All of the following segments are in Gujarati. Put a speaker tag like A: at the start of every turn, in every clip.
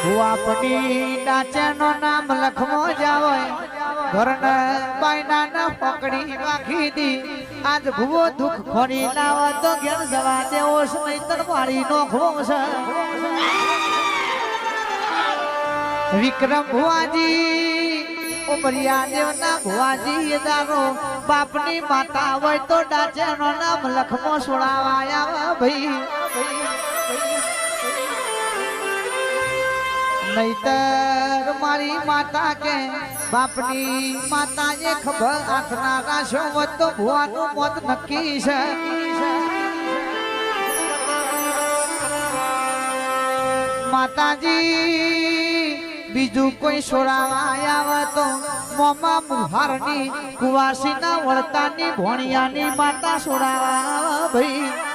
A: ભુવાપની નાચેનો નામ લખમો જાવે ઘરને બાયના ના પકડી વાખી દી. આજ ભુવો દુઃખ ખોરી છે વિક્રમ ભુવાજી ઉમરિયા દેવના ભુવાજી એ દારો બાપની માતા હોય તો ડાચેનો નામ લખમો સુણાવાયા ભાઈ. નહીતર મારી માતા કે બાપની માતા એ ખબર હાથના રાશો હોત તો ભુવાનું મોત નક્કી છે. માતાજી, બીજું કોઈ સોરાવા આવે તો મોમાં મુહારની કુવાસીના વળતાની ભોણિયાની માતા છોડાવા ભાઈ.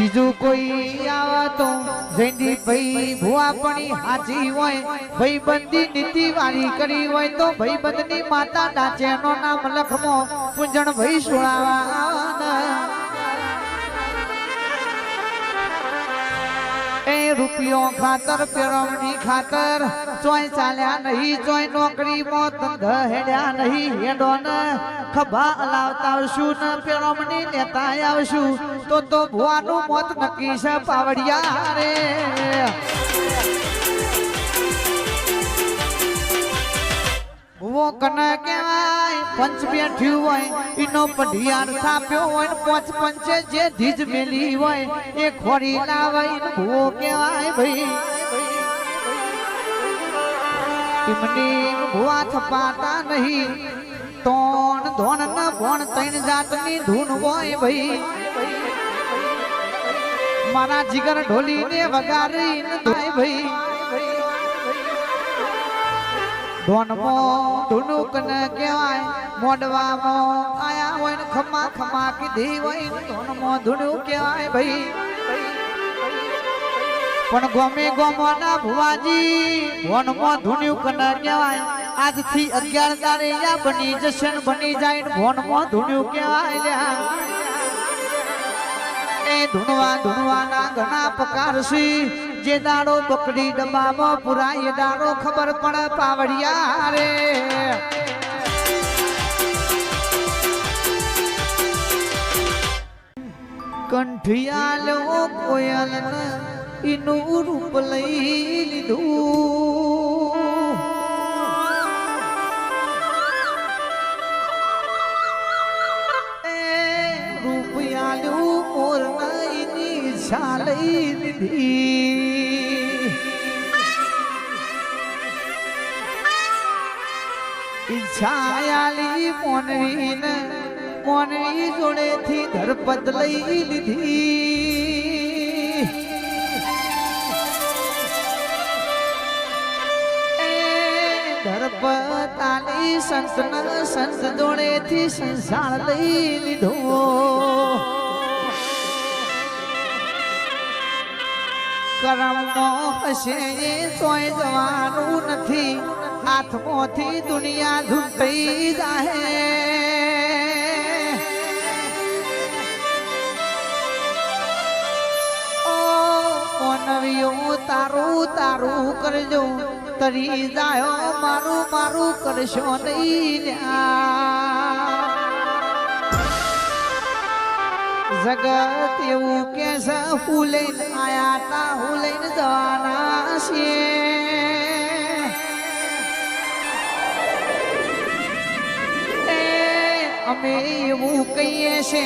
A: બીજું કોઈ આવે તો જયંતી ભાઈ ભુવાપણી હાજી હોય. ભાઈ બંધી નીતિ વાળી કરી હોય તો ભાઈ બંધની માતા ડાચેનો નામ લખમો પૂંજણ ભાઈ સુણાવા એ રૂપિયો ખાતર પેરવણી ખાતર, ચોય ચાલ્યા નહીં, ચોય નોકરી મો ધંધા હેડ્યા નહીં હેડો ને ખભા હલાવતા આવશું ને પેરવણી લેતા આવશું. તો તો ભુવાનું મોત નક્કી છે પાવડિયા રે. ભુવો કને કેવાય પંચ બેઠ્યું હોય, એનો પઢિયાર સાપ્યો હોય પોચ પંચે જે ધીજ મેલી હોય, એ ખોરી લાવે ને ભુવો કેવાય ભાઈ. એમની ભુવા થપાતા નહીં, તોણ ધોણ ન ભોણ તૈન જાતની ધૂન હોય ભાઈ. મારા જીગર ઢોલીને વગારી ભાઈ થાય ભાઈ. ધોનમો ધુનુક ને કહેવાય, મોડવામાં આયા હોય ને ખમા ખમા કીધી હોય ને ધોનમો ધુનુક કહેવાય ભાઈ. પણ ગમે ગોમોના ભુવાજી ધોનમો ધુનુક કને કહેવાય, આજથી અગિયાર યા બની જશે બની જાય ને ભોનમો ધુનુક કહેવાય લ્યા. એ ધૂણવા ધૂણવાના ઘણા પકારશી જે દાડો પકડી ડબ્બામાં પુરાય દાડો ખબર પડે પાવડિયા રે. કંઠિયાલ કોયલ ઇનું રૂપ લઈ લીધું. છાલઈ દીધી ઈચ્છાયાલી મોનવીને મોનવી જોડેથી ધરપત લઈ લીધી. એ ધરપતાલી સંત સંત જોડેથી સંસાર લઈ લીધો. કરમો હશે એ તોય જવાનું નથી. હાથમાંથી દુનિયા ધૂંટાઈ જાહે. ઓ તારું તારું કરજો. તરી જાયો મારું મારું કરશો નહીં જગત એવું કે હું લઈને આયા તા, હું જવાના છે અમે એવું કહીએ છે,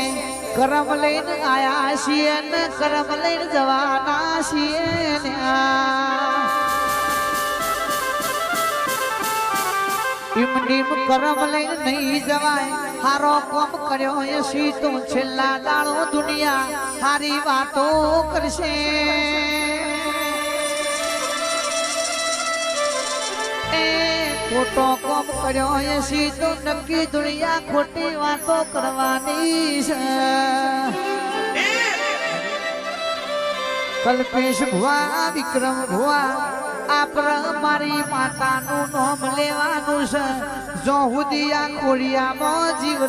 A: કરમ લઈને આયા છીએ ને કરમ લઈને જવાના છીએ ને કરમ લઈને નહીં જવાય. હારો કોમ કર્યો એ સીતું છેલ્લા દાડો દુનિયા હારી વાતો કરશે એ ખોટો કોમ કર્યો એ સીતું નક્કી દુનિયા ખોટી વાતો કરવાની છે કલ્પેશ ભુવા વિક્રમ ભુવા આપણ મારી માતાનું નામ લેવાનું છે. જો હુદી આ કોળિયામાં જીવ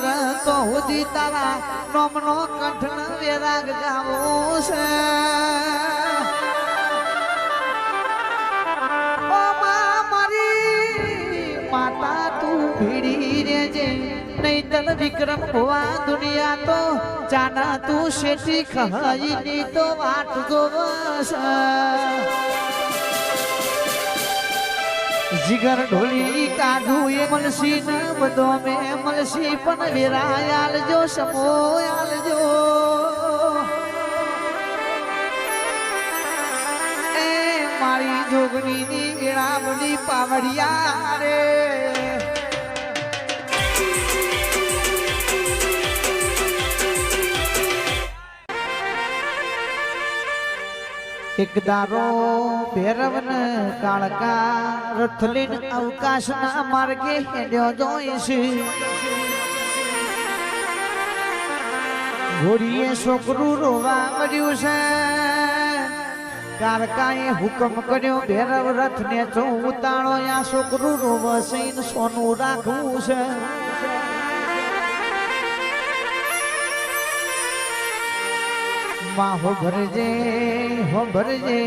A: તો હુદી તારા નામનો કંઠનો વેરાગ ગાવો છે. માતા તું ભીડી રેજે નહીતર વિક્રમ હોવા દુનિયા તો જાના તું શેઠી ખાઈ ની તો વાટ જોવસ જીગર ઢોલી કાઢું એ મલસી ન બધો મે મલસી. પણ વેરાયાલ જો સમોયાલ જો એ મારી જોગણીની બની પાવડિયા રે. એક દારો ભેરવન કાળકા રથલીન અવકાશના માર્ગે હેડ્યો જોઈશ. ઘોડીએ છોકરું રોવા મળ્યું છે. કારકાએ હુકમ કર્યો, ભેરવ રથ ને ચો ઉતાળો આ છોકરું રોવસીન સોનું રાખવું છે. માં હો ભરજે હો ભરજે,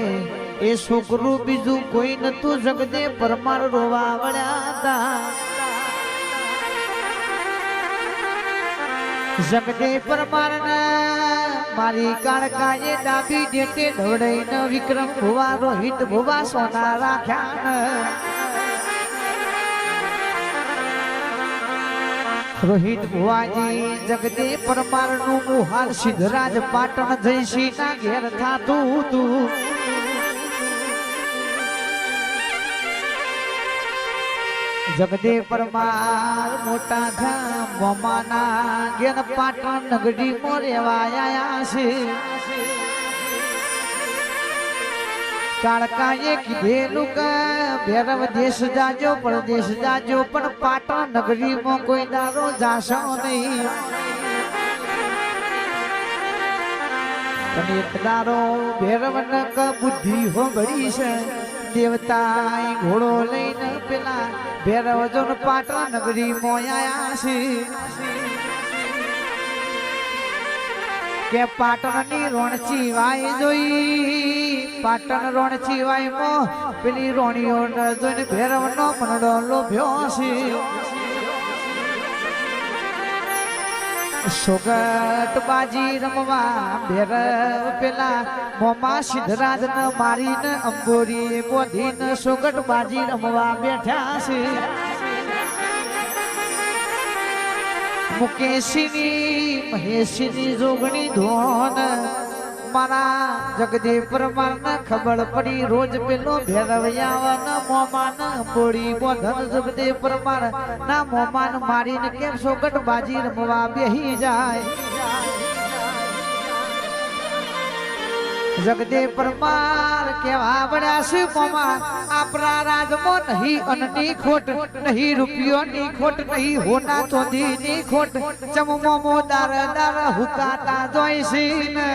A: એ છોકરું બીજું કોઈ નતું જગદે, પરમાર રોવા વળ્યા જગદે પરમાર મારી કાળકાએ ડાબી ડેટે દોડાઈને વિક્રમ ભુવા રોહિત ભુવા સોના રાખ્યા રોહિત ભુવાજી જગદી પરમારનું મુહાલ સિદ્ધરાજ પાટણ જયસિંહ ના ઘેર થાતું હતું. જગદે પરમાર મોટા ધામ મમાના ઘેર પાટણ નગરી માં રેવા આયા છે. કાળકાએ કીધેલું કે ભેરવ દેશ જાજો, પરદેશ જાજો, પણ પાટણ નગરીમાં કોઈ દારો જાશો નહીં. પણ ભેરવ નક બુદ્ધિ હોગળી છે. દેવતા ઘોડો લઈને પેલા ભેરવ જો પાટણ નગરી મોયા છે. કે પાટણની રોણચી વાય જોઈ, પાટણ રોણચી વાય મો પેલી રોણીઓ ન જોઈને ભેરવનો પનડો લોભ્યો છે. સોગટ બાજી રમવા ભેરવ પેલા મોમાં સિદ્ધરાજ ન મારીને અંબોરી બોધીને સોગટ બાજી રમવા બેઠા છે. મુકેશની, મહેશની જોગણી ધોન. મારા જગદેવ પરમાર ખબર પડી, રોજ પેલો ભેરવયાવન મોમાન બોડી બોધન જગદેવ પરમાર ના મોમાન મારીને કેમ સોગટ બાજી રમવા બેહી જાય? જગદેવ પરમાર કેવા વડ્યા છે મોમા આપણા રાજમાં નહીં અનની ખોટ, નહીં રૂપિયોની ખોટ, નહીં હોના ચોધીની ખોટ. ચમમો મોદાર દાર હુકાતા જોઈશી ને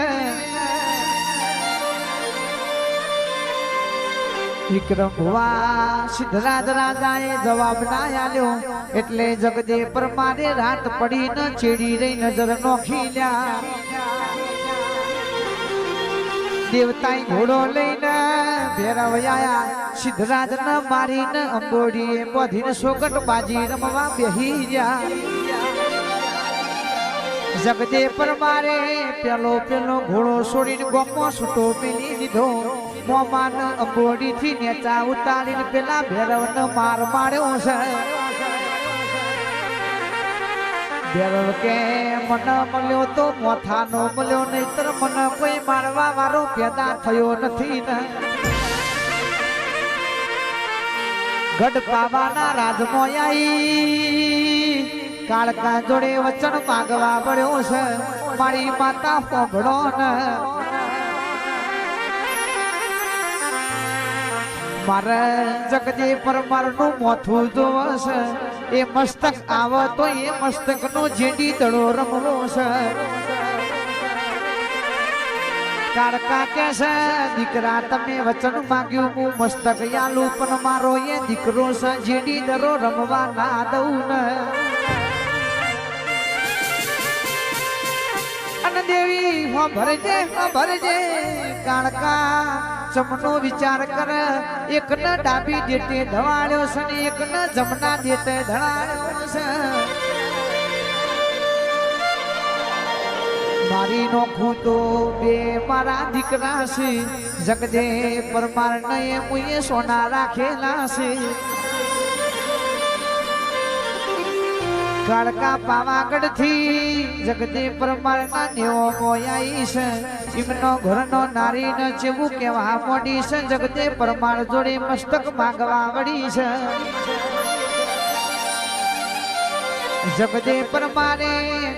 A: જવાબ ના એટલે જગદે પરમારે રાત પડીને ચેડી રહી નજર નોખી લ્યા. દેવતાએ ઘોડો લઈને ભેરવયા સિદ્ધરાજ ને મારીને અંબોડીએ બોધીને સોગટ બાજી રમવા બેહી ગયા. જગદે પરમારે પેલો પેલો ઘોડો છોડીને ગોમો છૂટો પેલી દીધો મોમાન અંબોડી થી નેચા ઉતારીને પેલા ભેરવ માર માર્યો છે. ભેરવ કે મન મળ્યો તો મોથાનો મળ્યો નહીતર મને કોઈ મારવા વાળો પેદા થયો નથી ને. ગઢ પાવાના રાજમોયાઈ કાળકા જોડે વચન માગવા પડ્યો છે, મારી માતા પોગડો ને. મારે જગજી પરમારનું મોથું જોવશે એ મસ્તક આવ તો એ મસ્તક નો જેડી દડો રમવો છે. કારકા કે છે, દીકરા, તમે વચન માંગ્યું, હું મસ્તક યાલુ, પણ મારો એ દીકરો છે, જેડી દરો રમવા ના દઉં ને. અને દેવી, હો ભરજે હો ભરજે, કાળકા ચમનો વિચાર કર. એક ન ડાબી દેતે ધવાળ્યો છે ને એક ન જમના દેતે ધણાળ્યો છે. મારી નો તો બે મારા દીકરા છે. જગદે પરમાર નયે મુએ સોના રાખેલા છે. કાળકા પાવાગઢથી જગદે પરમાર ના નેવો મોયાઈ છે. એમનો ઘરનો નારી ન જેવું કેવા મોડી છે. જગદે પરમાર જોડે મસ્તક માંગવા વળી છે. જગદે પરમારે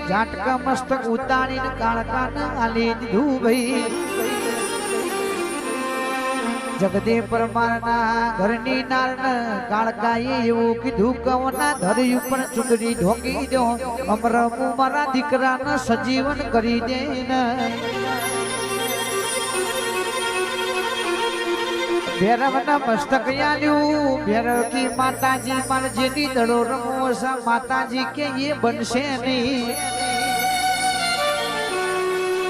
A: ઝાટક મસ્તક ઉતારીને કાળકા આલી દીધું ભાઈ. જગદે પરમારના ઘરની નારણ કાળકાએ એવું કીધું કવના ધરી ઉપર ચૂંટણી ઢોકી દો, અમર મારા દીકરાને સજીવન કરી દે ભેરવના મસ્તક યાલ્યું, ભેરવકી માતાજી, માર જેની દડો માતાજી કે એ બનશે નહીં.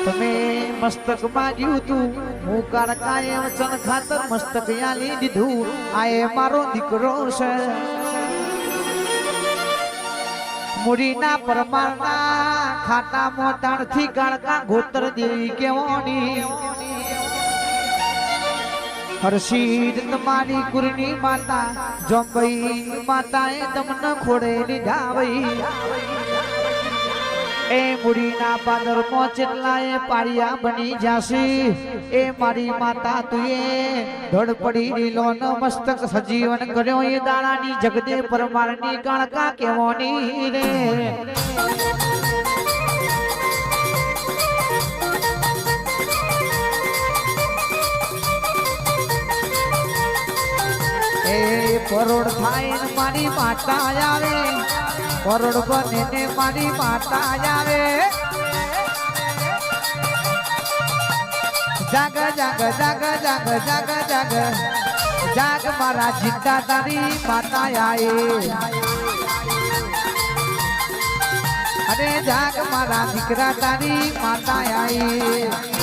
A: તમે મસ્તક માંગ્યું તું. હું કારકાએ વચન ખાતર મસ્તક યાલી દીધું. આ એ મારો દીકરો છે. મુરીના પરમારના ખાટા મોટાણથી કાળકા ગોતર દેવી કેવોની. હર્ષિદ તમારી કુરની માતા, જોંબઈ માતાએ તમને ખોડે લીધા વઈ એ મુડીના પાદર મોચેટલાએ પાળિયા બની જાશી, એ મારી માતા તુએ ધડ પડી રીલો ન મસ્તક સજીવન કર્યો એ દાણાની જગદે પરમારની કાળકા કેવોની રે. એ પરોડ થાય મારી માતા આવે પરોડ બને ને મારી માતા આવે. જાગ જાગ જાગ જાગ જાગ જાગ. જાગ મારા જીતા તારી માતા આવે અરે જાગ મારા દીકરા તારી માતા આયે.